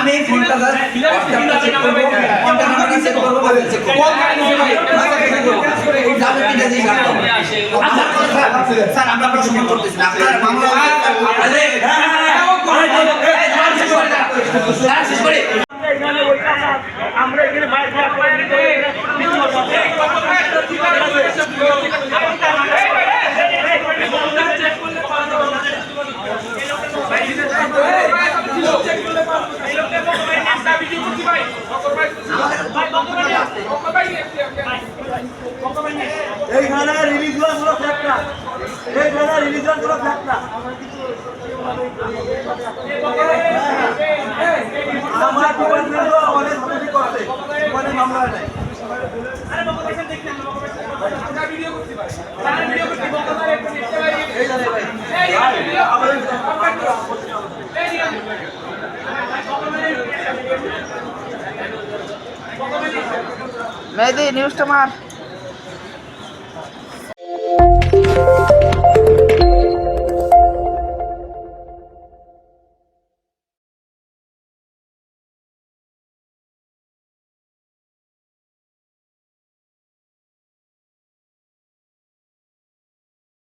আমি ফোনটা। আচ্ছা, স্যার, আমরা প্রশ্ন করতেছি আপনার মামলা শেষ বাইরে এইখানে রিলিজন রিলিজনগুলো ফ্যাক্টরা আমার ডিপার্টমেন্টও আমাদের হাতে করছে। মানে মামলা নাই। নিউজটা মার।